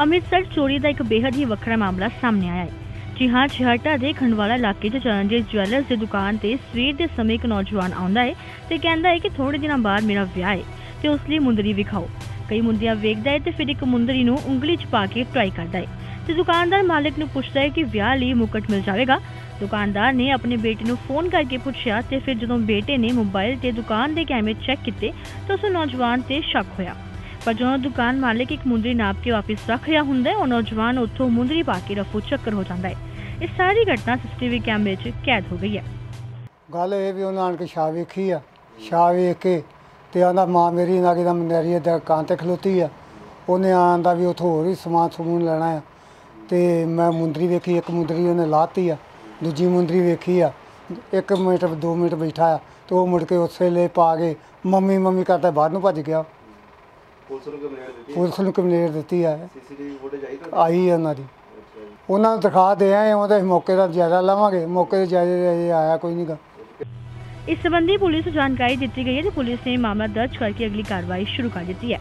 ਅੰਮ੍ਰਿਤਸਰ ਚੋਰੀ ਦਾ ਇੱਕ ਬੇहद ਹੀ ਵੱਖਰਾ ਮਾਮਲਾ ਸਾਹਮਣੇ ਆਇਆ ਹੈ। ਜੀ ਹਾਂ ਛਿਹਟਾ ਦੇ ਖੰਡਵਾਲਾ ਇਲਾਕੇ 'ਚ ਚਰਨਜੀਤ ਜਵੈਲਰਸ ਦੀ ਦੁਕਾਨ ਤੇ ਸਵੇਰ ਦੇ ਸਮੇਂ ਇੱਕ ਨੌਜਵਾਨ ਆਉਂਦਾ ਹੈ ਤੇ ਕਹਿੰਦਾ ਹੈ ਕਿ ਥੋੜੇ ਦਿਨਾਂ ਬਾਅਦ ਮੇਰਾ ਵਿਆਹ ਹੈ ਤੇ ਉਸ ਲਈ ਮੁੰਦਰੀ ਵਿਖਾਓ। ਕਈ ਮੁੰਦਰੀਆਂ ਵੇਖਦਾ ਹੈ ਤੇ ਫਿਰ ਇੱਕ ਮੁੰਦਰੀ ਨੂੰ ਉਂਗਲੀ 'ਚ ਪਾ ਕੇ ਟਰਾਈ ਕਰਦਾ ਹੈ ਤੇ ਦੁਕਾਨਦਾਰ ਮਾਲਕ ਨੂੰ ਪੁੱਛਦਾ ਹੈ ਕਿ ਵਿਆਹ ਲਈ ਮੁਕਟ ਮਿਲ ਜਾਵੇਗਾ। ਦੁਕਾਨਦਾਰ ਨੇ ਆਪਣੇ ਬੇਟੇ ਨੂੰ ਫੋਨ ਕਰਕੇ ਪੁੱਛਿਆ ਤੇ ਫਿਰ ਜਦੋਂ ਬੇਟੇ ਨੇ ਮੋਬਾਈਲ ਤੇ ਦੁਕਾਨ ਦੇ ਕੈਮਰੇ ਚੈੱਕ ਕੀਤੇ ਤਾਂ ਉਸ ਨੌਜਵਾਨ ਤੇ ਸ਼ੱਕ ਹੋਇਆ। ਪਰ ਜਦੋਂ ਦੁਕਾਨ ਮਾਲਕ ਇੱਕ ਮੁੰਦਰੀ ਨਾਪ ਕੇ ਵਾਪਸ ਰੱਖ ਰਿਹਾ ਹੁੰਦਾ ਹੈ, ਉਹ ਨੌਜਵਾਨ ਉੱਥੋਂ ਮੁੰਦਰੀ ਪਾ ਕੇ ਰਫੂ ਚੱਕਰ ਹੋ ਜਾਂਦਾ ਹੈ। ਇਹ ਸਾਰੀ ਘਟਨਾ ਸੀਸੀਟੀਵੀ ਕੈਮਰੇ 'ਚ ਕੈਦ ਹੋ ਗਈ ਹੈ। ਗੱਲ ਇਹ ਵੀ ਉਹਨਾਂ ਆਣ ਕੇ ਛਾਂ ਵੇਖੀ ਆ ਛਾਂ ਵੇਖ ਕੇ ਤੇ ਆਂਦਾ ਮਾਂ ਮੇਰੀ ਨਾ ਕਿ ਮਨੇਰੀ ਦਾ ਦੁਕਾਨ ਤੇ ਖਲੋਤੀ ਆ। ਉਹਨੇ ਆਂਦਾ ਵੀ ਉਥੋਂ ਹੋਰ ਹੀ ਸਮਾਨ ਸਮੂਨ ਲੈਣਾ ਆ। ਤੇ ਮੈਂ ਮੁੰਦਰੀ ਵੇਖੀ, ਇੱਕ ਮੁੰਦਰੀ ਉਹਨੇ ਲਾਤੀ ਆ, ਦੂਜੀ ਮੁੰਦਰੀ ਵੇਖੀ ਆ, ਇੱਕ ਮਿੰਟ, ਦੋ ਮਿੰਟ ਬੈਠਾ ਆ ਤੇ ਉਹ ਮੁੜ ਕੇ ਉਸੇ ਲਈ ਪਾ ਕੇ ਮੰਮੀ ਮੰਮੀ ਕਰਦਾ ਬਾਹਰ ਨੂੰ ਭੱਜ ਗਿਆ। ਪੁਲਿਸ ਨੂੰ ਕੰਪਲੇਂਟ ਦਿੱਤੀ ਪੁਲਿਸ ਨੂੰ ਕੰਪਲੇਂਟ ਦਿੱਤੀ ਆ ਸੀਸੀਟੀਵੀ ਫੁਟੇਜ ਆਈ ਤੁਹਾਡੀ ਆਈ ਆ ਉਹਨਾਂ ਦੀ ਉਹਨਾਂ ਨੂੰ ਦਿਖਾ ਦੇ ਆਏ ਉਹਦੇ ਮੌਕੇ ਦਾ ਜਾਇਜ਼ਾ ਲਵਾਂਗੇ ਮੌਕੇ ਦੇ ਜਾਇਜ਼ੇ ਅਜੇ ਆਇਆ ਕੋਈ ਨਹੀਂਗਾ ਇਸ ਸੰਬੰਧੀ ਪੁਲਿਸ ਨੂੰ ਜਾਣਕਾਰੀ ਦਿੱਤੀ ਗਈ ਹੈ ਤੇ ਪੁਲਿਸ ਨੇ ਮਾਮਲਾ ਦਰਜ ਕਰਕੇ ਅਗਲੀ ਕਾਰਵਾਈ ਸ਼ੁਰੂ ਕਰ ਦਿੱਤੀ ਹੈ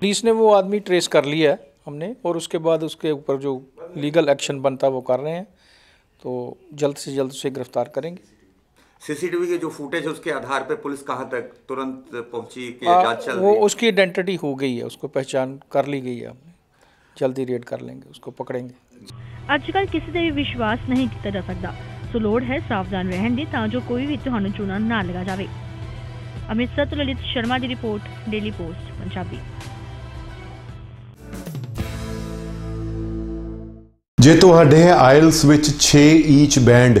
पुलिस ने वो आदमी ट्रेस कर लिया है हमने और उसके बाद उसके ऊपर जो लीगल एक्शन बनता है वो कर रहे हैं तो जल्द से जल्द उसे गिरफ्तार करेंगे सीसीटीवी के जो फुटेज है उसके आधार पे पुलिस कहाँ तक तुरंत पहुंची कि आ, जांच चल वो रही है उसकी आइडेंटिटी हो गई है उसको पहचान कर ली गई है हमने जल्दी रेड कर लेंगे उसको पकड़ेंगे ਅੱਜ ਕੱਲ੍ਹ ਕਿਸੇ ਤੇ ਵੀ ਵਿਸ਼ਵਾਸ ਨਹੀਂ ਕੀਤਾ ਜਾ ਸਕਦਾ ਸੋ ਲੋੜ ਹੈ ਸਾਵਧਾਨ ਰਹਿਣ ਦੀ ਤਾਂ ਜੋ ਕੋਈ ਵੀ ਤੁਹਾਨੂੰ ਚੂਨਾ ਨਾ ਲਗਾ ਜਾਵੇ ਅੰਮ੍ਰਿਤਸਰ ਤੋਂ ਲਲਿਤ ਸ਼ਰਮਾ ਦੀ ਰਿਪੋਰਟ ਡੇਲੀ ਪੋਸਟ ਪੰਜਾਬੀ ਜੇ ਤੁਹਾਡੇ ਹੈ ਆਇਲਸ ਵਿੱਚ 6 ਈਚ ਬੈਂਡ